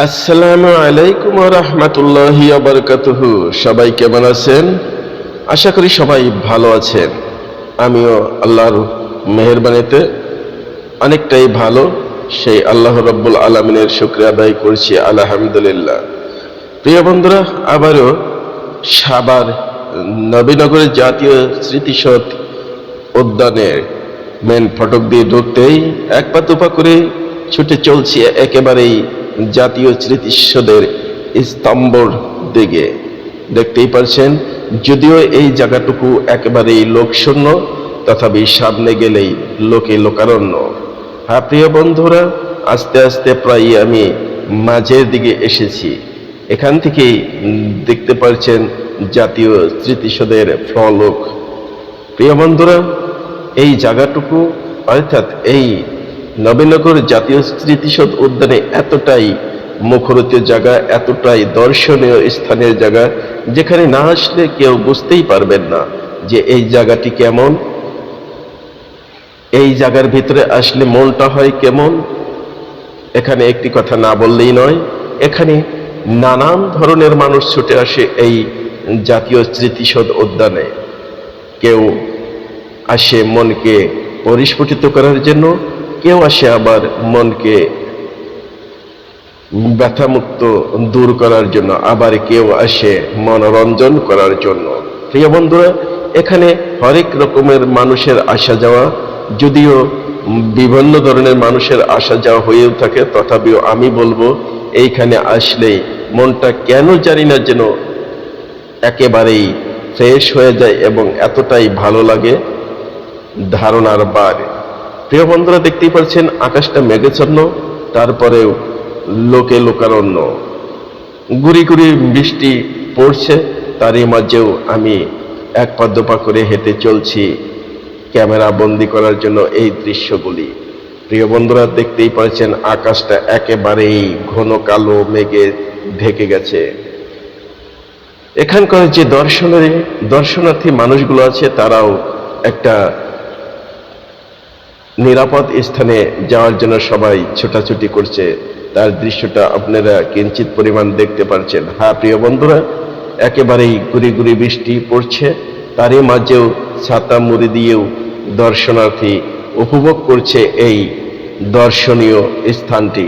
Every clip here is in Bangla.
আসসালামু আলাইকুম রহমতুল্লাহি আবরকাতুহু সবাই কেমন আছেন? আশা করি সবাই ভালো আছেন। আমিও আল্লাহর মেহরবানিতে অনেকটাই ভালো। সেই আল্লাহ রব্বুল আলমিনের শুক্রিয়া আদায় করছি, আলহামদুলিল্লাহ। প্রিয় বন্ধুরা, আবারও সাবার নবীনগরের জাতীয় স্মৃতিসৌধ উদ্যানের মেন ফটক দিয়ে ঢুকতেই এক পা দুপা করে ছুটে চলছি, একেবারেই জাতীয় স্মৃতিসৌধের স্তম্ভর দিকে। দেখতেই পারছেন, যদিও এই জায়গাটুকু একেবারেই লোকশূন্য, তথাপি সামনে গেলেই লোকে লোকারণ্য। হ্যাঁ প্রিয় বন্ধুরা, আস্তে আস্তে প্রায় আমি মাঝের দিকে এসেছি। এখান থেকেই দেখতে পাচ্ছেন জাতীয় স্মৃতিসৌধের ফলক। প্রিয় বন্ধুরা, এই জায়গাটুকু, অর্থাৎ এই নবীনগর জাতীয় স্মৃতিসৌধ উদ্যানে এতটাই মুখরিত জায়গা, এতটাই দর্শনীয় স্থানের জায়গা, যেখানে না আসলে কেউ বুঝতেই পারবেন না যে এই জায়গাটি কেমন। এই জায়গার ভিতরে আসলে মনটা হয় কেমন। এখানে একটি কথা না বললেই নয়, এখানে নানান ধরনের মানুষ ছুটে আসে এই জাতীয় স্মৃতিসৌধ উদ্যানে। কেউ আসে মনকে পরিস্ফুটিত করার জন্য কেউ আসে আবার মনকে ব্যথামুক্ত দূর করার জন্য, আবার কেউ আসে মনোরঞ্জন করার জন্য। প্রিয় বন্ধুরা, এখানে হরেক রকমের মানুষের আসা যাওয়া, যদিও বিভিন্ন ধরনের মানুষের আসা যাওয়া হয়েও থাকে, তথাপিও আমি বলব এইখানে আসলেই মনটা কেন জানি না যেন একেবারেই ফ্রেশ হয়ে যায় এবং এতটাই ভালো লাগে ধারণার বার। প্রিয় বন্ধুরা, দেখতেই পাচ্ছেন, আকাশটা মেঘেছন্ন তারপরেও লোকে লোকারণ্য। গুড়ি গুড়ি বৃষ্টি পড়ছে, তারই মাঝেও আমি এক পা করে হেঁটে চলছি ক্যামেরা বন্দি করার জন্য এই দৃশ্যগুলি। প্রিয় বন্ধুরা, দেখতেই পাচ্ছেন, আকাশটা একেবারেই ঘন কালো মেঘে ঢেকে গেছে। এখানকার যে দর্শনের, দর্শনার্থী মানুষগুলো আছে, তারাও একটা নিরাপদ স্থানে যাওয়ার জন্য সবাই ছোটাছুটি করছে। তার দৃশ্যটা আপনারা কিঞ্চিত পরিমাণ দেখতে পারছেন। হ্যাঁ প্রিয় বন্ধুরা, একেবারেই গুড়ি গুড়ি বৃষ্টি পড়ছে। তারই মাঝেও ছাতা মুড়ি দিয়েও দর্শনার্থী উপভোগ করছে এই দর্শনীয় স্থানটি।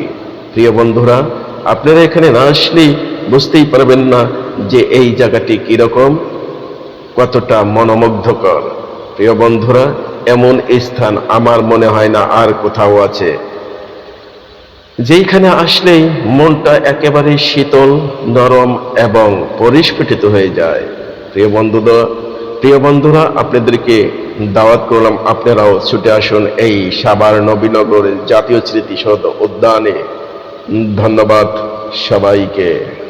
প্রিয় বন্ধুরা, আপনারা এখানে না আসলেই বুঝতেই পারবেন না যে এই জায়গাটি কীরকম, কতটা মনোমুগ্ধকর। প্রিয় বন্ধুরা এমন স্থান আমার মনে হয় না আর কোথাও আছে। যেইখানে আসলেই মনটা একেবারে শীতল, নরম এবং পরিস্ফুটিত হয়ে যায়। প্রিয় বন্ধুরা প্রিয় বন্ধুরা, আপনাদেরকে দাওয়াত করলাম আপনারাও ছুটে আসুন এই সাবার নবীনগরের জাতীয় স্মৃতিসৌধ উদ্যানে। ধন্যবাদ সবাইকে।